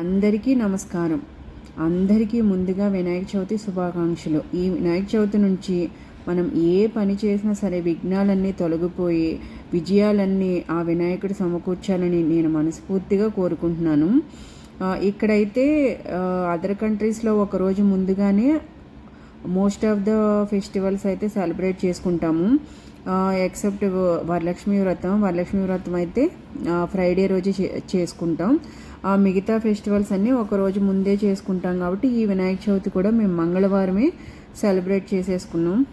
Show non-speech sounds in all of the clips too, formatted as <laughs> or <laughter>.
అందరికీ నమస్కారం. అందరికీ ముందుగా వినాయక చవితి శుభాకాంక్షలు. ఈ వినాయక చవితి నుంచి మనం ఏ పని చేసినా సరే విఘ్నాలన్నీ తొలగిపోయి విజయాలన్నీ ఆ వినాయకుడు సమకూర్చాలని నేను మనస్ఫూర్తిగా కోరుకుంటున్నాను. ఇక్కడైతే అదర్ కంట్రీస్లో ఒకరోజు ముందుగానే మోస్ట్ ఆఫ్ ద ఫెస్టివల్స్ అయితే సెలబ్రేట్ చేసుకుంటాము. ఎక్సెప్ట్ వరలక్ష్మి వ్రతం. వరలక్ష్మి వ్రతం అయితే ఫ్రైడే రోజు చే- చేసుకుంటాం. ఆ మిగతా ఫెస్టివల్స్ అన్నీ ఒక రోజు ముందే చేసుకుంటాం కాబట్టి ఈ వినాయక చవితి కూడా మేము మంగళవారమే సెలబ్రేట్ చేసేసుకున్నాం.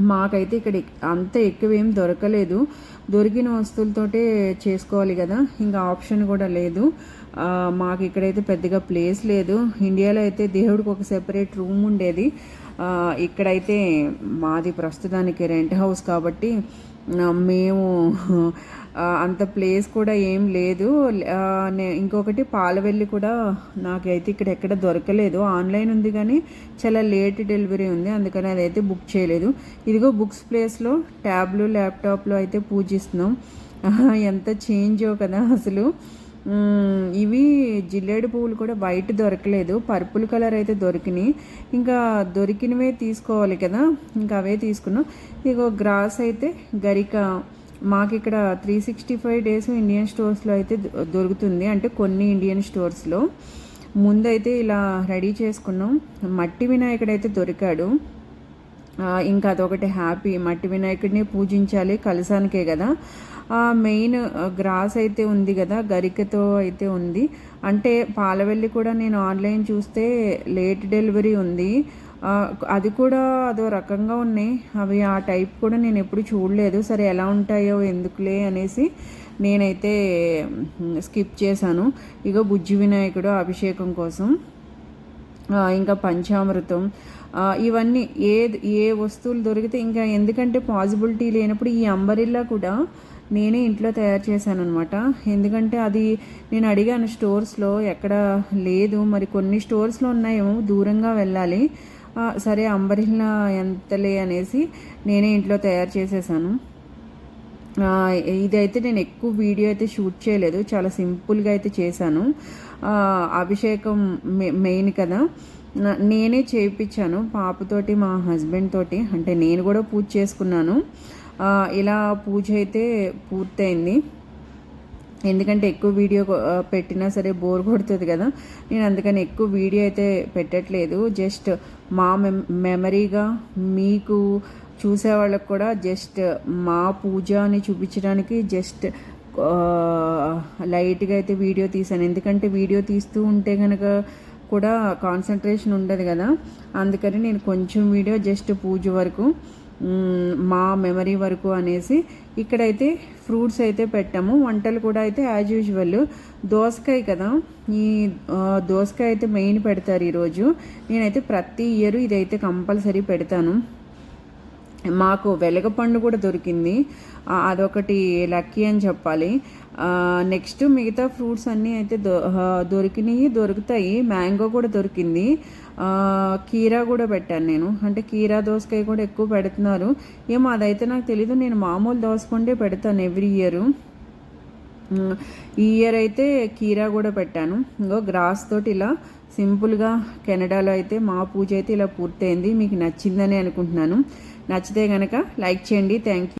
మాకైతే ఇక్కడ అంత ఎక్కువ ఏం దొరకలేదు. దొరికిన వస్తువులతోటే చేసుకోవాలి కదా. ఇంకా ఆప్షన్ కూడా లేదు. మాకు ఇక్కడైతే పెద్దగా ప్లేస్ లేదు. ఇండియాలో అయితే దేవుడికి ఒక సెపరేట్ రూమ్ ఉండేది. ఇక్కడైతే మాది ప్రస్తుతానికి రెంట్ హౌస్ కాబట్టి మేము అంత ప్లేస్ కూడా ఏం లేదు. ఇంకొకటి పాలవెల్లి కూడా నాకైతే ఇక్కడ ఎక్కడ దొరకలేదు. ఆన్లైన్ ఉంది కానీ చాలా లేట్ డెలివరీ ఉంది. అందుకని అదైతే బుక్ చేయలేదు. ఇదిగో బుక్స్ ప్లేస్లో ట్యాబ్లు ల్యాప్టాప్లో అయితే పూజిస్తున్నాం. <laughs> ఎంత చేంజో కదా అసలు. ఇవి జిల్లేడు పువ్వులు కూడా వైట్ దొరకలేదు. పర్పుల్ కలర్ అయితే దొరికినాయి. ఇంకా దొరికినవే తీసుకోవాలి కదా. ఇంకా అవే తీసుకున్నాం. ఇగో గ్రాస్ అయితే గరిక. మాకు ఇక్కడ three sixty five days Indian స్టోర్స్లో అయితే దొరుకుతుంది. అంటే కొన్ని ఇండియన్ స్టోర్స్లో. ముందైతే ఇలా రెడీ చేసుకున్నాం. మట్టి వినాయకుడు అయితే దొరికాడు. ఇంకా అదొకటి హ్యాపీ. మట్టి వినాయకుడిని పూజించాలి కలసానికే కదా. ఆ, మెయిన్ గ్రాస్ అయితే ఉంది కదా గరికతో అయితే ఉంది. అంటే పాలవెల్లి కూడా నేను ఆన్లైన్ చూస్తే లేట్ డెలివరీ ఉంది. అది కూడా అదో రకంగా ఉన్నాయి. అవి ఆ టైప్ కూడా నేను ఎప్పుడు చూడలేదు. సరే ఎలా ఉంటాయో ఎందుకులే అనేసి నేనైతే స్కిప్ చేశాను. ఇక బుజ్జి వినాయకుడు అభిషేకం కోసం. ఇంకా పంచామృతం. ఇవన్నీ ఏ ఏ వస్తువులు దొరికితే ఇంకా ఎందుకంటే పాసిబిలిటీ లేనప్పుడు ఈ అంబరిల్లా కూడా నేనే ఇంట్లో తయారు చేశాను అనమాట ఎందుకంటే అది నేను అడిగాను స్టోర్స్లో ఎక్కడ లేదు మరి కొన్ని స్టోర్స్లో ఉన్నాయేమో దూరంగా వెళ్ళాలి. సరే అంబరిల్లా ఎంతలే అనేసి నేనే ఇంట్లో తయారు చేసేసాను. ఇదైతే నేను ఎక్కువ వీడియో అయితే షూట్ చేయలేదు. చాలా సింపుల్గా అయితే చేశాను. అభిషేకం మె- మెయిన్ కదా. నేనే చేయించాను పాపతోటి మా హస్బెండ్ తోటి. అంటే నేను కూడా పూజ చేసుకున్నాను. ఇలా పూజ అయితే పూర్తయింది. ఎందుకంటే ఎక్కువ వీడియో పెట్టినా సరే బోర్ కొడుతుంది కదా. నేను అందుకని ఎక్కువ వీడియో అయితే పెట్టట్లేదు. జస్ట్ మా మెమ్ మెమరీగా మీకు చూసే వాళ్ళకి కూడా జస్ట్ మా పూజ అని చూపించడానికి జస్ట్ లైట్గా అయితే వీడియో తీసాను ఎందుకంటే వీడియో తీస్తూ ఉంటే కనుక కూడా కాన్సన్ట్రేషన్ ఉండదు కదా. అందుకని నేను కొంచెం వీడియో జస్ట్ పూజ వరకు మా మెమరీ వరకు అనేసి ఇక్కడైతే ఫ్రూట్స్ అయితే పెట్టాము. వంటలు కూడా అయితే యాజ్ యూజువల్. దోసకాయ కదా. ఈ దోసకాయ అయితే మెయిన్ పెడతారు ఈరోజు. నేనైతే ప్రతి ఇయర్ ఇదైతే కంపల్సరీ పెడతాను. మాకు వెలగపండు కూడా దొరికింది. అదొకటి లక్కీ అని చెప్పాలి. నెక్స్ట్ మిగతా ఫ్రూట్స్ అన్నీ అయితే దొ దొరికినాయి దొరుకుతాయి. మ్యాంగో కూడా దొరికింది. కీరా కూడా పెట్టాను నేను. అంటే కీరా దోసకాయ కూడా ఎక్కువ పెడుతున్నారు. ఏమో అదైతే నాకు తెలీదు. నేను మామూలు దోసకుండే పెడతాను ఎవ్రీ ఇయర్. ఈ ఇయర్ అయితే కీరా కూడా పెట్టాను. ఇంకో గ్రాస్ తోటి ఇలా సింపుల్గా కెనడాలో అయితే మా పూజ అయితే ఇలా పూర్తయింది. మీకు నచ్చిందని అనుకుంటున్నాను. నచ్చితే కనుక లైక్ చేయండి. Thank you